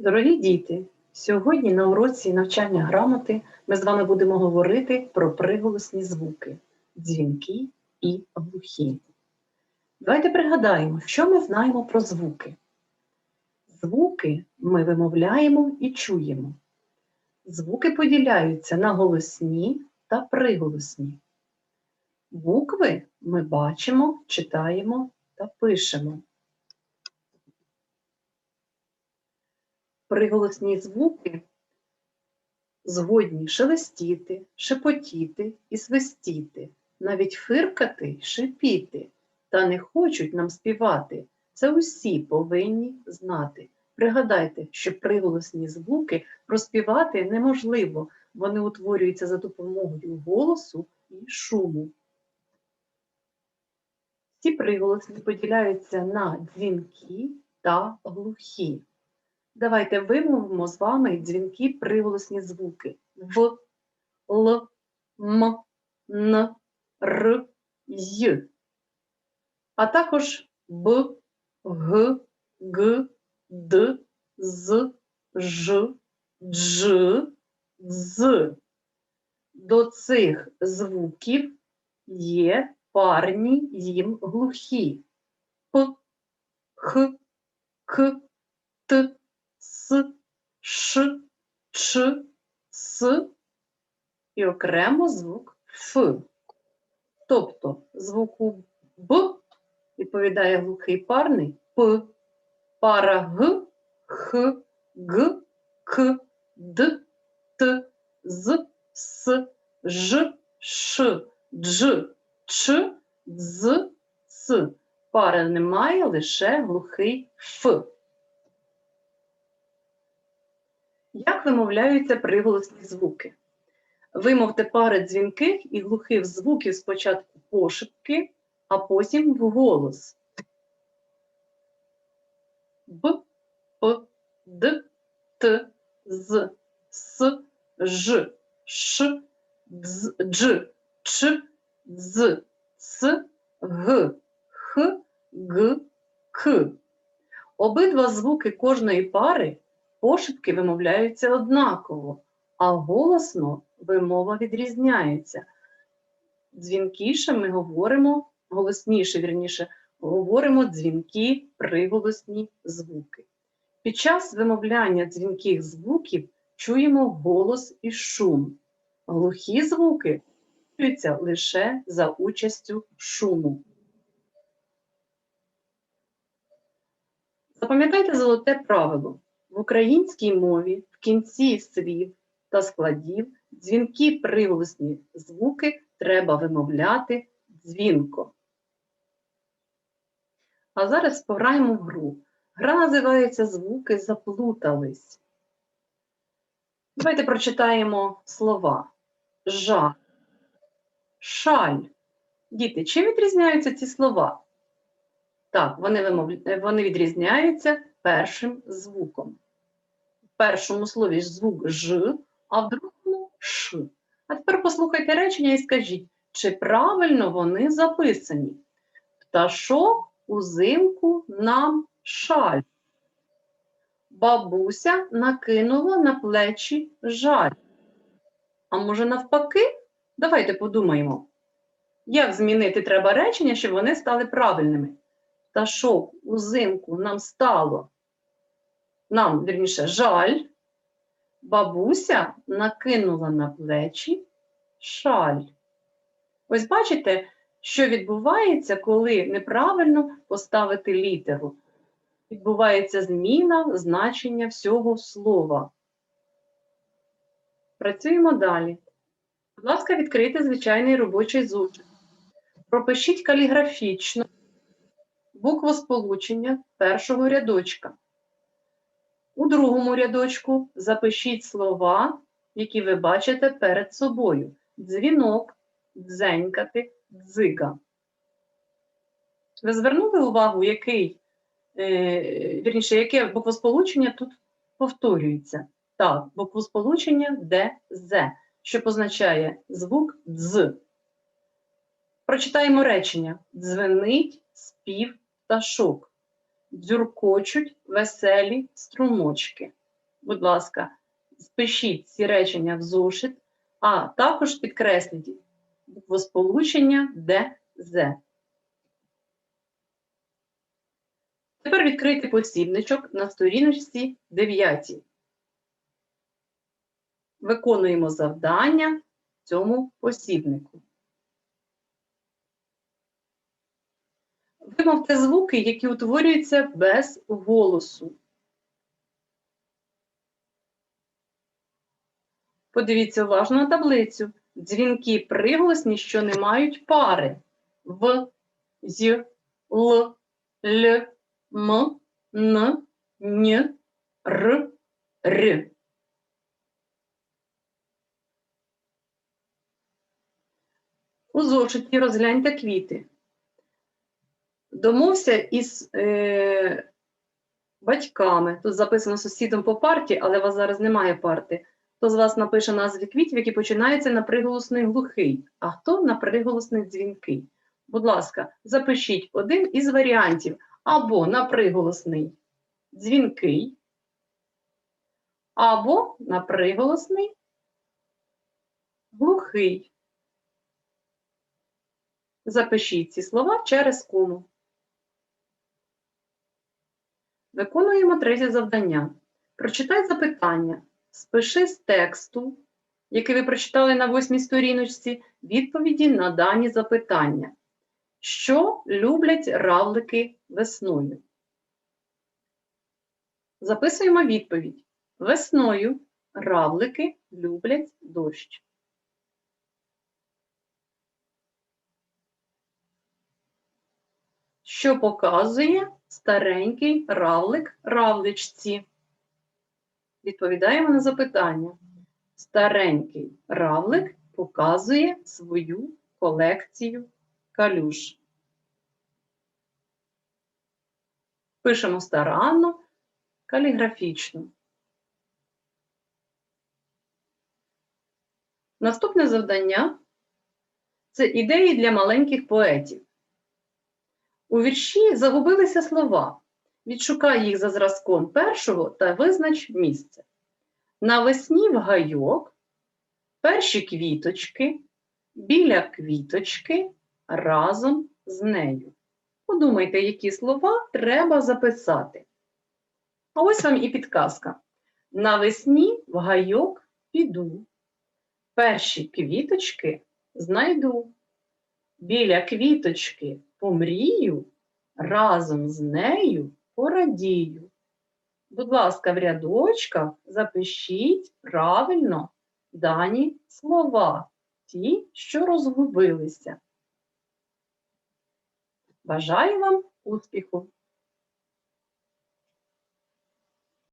Дорогі діти, сьогодні на уроці навчання грамоти ми з вами будемо говорити про приголосні звуки дзвінки і глухі. Давайте пригадаємо, що ми знаємо про звуки. Звуки ми вимовляємо і чуємо. Звуки поділяються на голосні та приголосні. Букви ми бачимо, читаємо та пишемо. Приголосні звуки згодні шелестіти, шепотіти і свистіти, навіть фиркати шипіти, та не хочуть нам співати. Це усі повинні знати. Пригадайте, що приголосні звуки проспівати неможливо, вони утворюються за допомогою голосу і шуму. Ці приголосні поділяються на дзвінки та глухі. Давайте вимовимо з вами дзвінки приголосні звуки. В, Л, М, Н, Р, Й, а також Б, Г, Г, Д, З, Ж, Дж, З. До цих звуків є парні їм глухі. П, Х, К, Т, С, Ш, Ч, С і окремо звук Ф. Тобто звуку Б відповідає глухий парний П, пара Г, Х, Г, К, Д, Т, З, С, Ж, Ш, Дж, Ч, З, С. Пара немає, лише глухий Ф. Як вимовляються приголосні звуки? Вимовте пари дзвінких і глухих звуків спочатку пошепки, а потім вголос. Б, П, Д, Т, З, С, Ж, Ш, Дз, Дж, Ч, З, С, Г, Х, Г, К. Обидва звуки кожної пари пошепки вимовляються однаково, а голосно вимова відрізняється. Дзвінкіше ми говоримо, голосніше, вірніше, говоримо дзвінки, приголосні звуки. Під час вимовляння дзвінких звуків чуємо голос і шум. Глухі звуки чуються лише за участю шуму. Запам'ятайте золоте правило. В українській мові в кінці слів та складів дзвінки приголосні звуки треба вимовляти дзвінко. А зараз пограємо в гру. Гра називається Звуки заплутались. Давайте прочитаємо слова. Жа, шаль. Діти, чим відрізняються ці слова? Так, вони, вимов... вони відрізняються першим звуком. В першому слові звук Ж, а в другому Ш. А тепер послухайте речення і скажіть, чи правильно вони записані? Пташок узимку нам шаль. Бабуся накинула на плечі жаль. А може навпаки? Давайте подумаємо, як змінити треба речення, щоб вони стали правильними. Пташок узимку нам стало, нам, вірніше, жаль. Бабуся накинула на плечі шаль. Ось бачите, що відбувається, коли неправильно поставити літеру. Відбувається зміна значення всього слова. Працюємо далі. Будь ласка, відкрийте звичайний робочий зошит. Пропишіть каліграфічно буквосполучення першого рядочка. У другому рядочку запишіть слова, які ви бачите перед собою: дзвінок, дзенькати, дзига. Ви звернули увагу, який, е, вірніше, яке буквосполучення тут повторюється? Так, буквосполучення ДЗ, що позначає звук дз. Прочитаємо речення: дзвенить спів пташок, дзюркочуть веселі струмочки. Будь ласка, спишіть ці речення в зошит, а також підкресліть буквосполучення Д, З. Тепер відкрийте посібничок на сторіночці 9. Виконуємо завдання цьому посібнику. Вимовте звуки, які утворюються без голосу. Подивіться уважно на таблицю. Дзвінки приголосні, що не мають пари. В, з, л, л, м, н, н, р, р. У зошиті розгляньте квіти. Домовся із е, батьками. Тут записано сусідом по парті, але у вас зараз немає парти. Хто з вас напише назви квітів, які починаються на приголосний глухий, а хто на приголосний дзвінкий? Будь ласка, запишіть один із варіантів або на приголосний дзвінкий, або на приголосний глухий. Запишіть ці слова через кому. Виконуємо третє завдання. Прочитай запитання. Спиши з тексту, який ви прочитали на восьмій сторіночці, відповіді на дані запитання. Що люблять равлики весною? Записуємо відповідь. Весною равлики люблять дощ. Що показує старенький равлик равличці? Відповідаємо на запитання. Старенький равлик показує свою колекцію калюш. Пишемо старанно, каліграфічно. Наступне завдання це ідеї для маленьких поетів. У вірші загубилися слова. Відшукай їх за зразком першого та визнач місце. Навесні в гайок, перші квіточки, біля квіточки разом з нею. Подумайте, які слова треба записати. А ось вам і підказка. Навесні в гайок піду, перші квіточки знайду, біля квіточки помрію, разом з нею порадію. Будь ласка, в рядочках запишіть правильно дані слова, ті, що розгубилися. Бажаю вам успіху!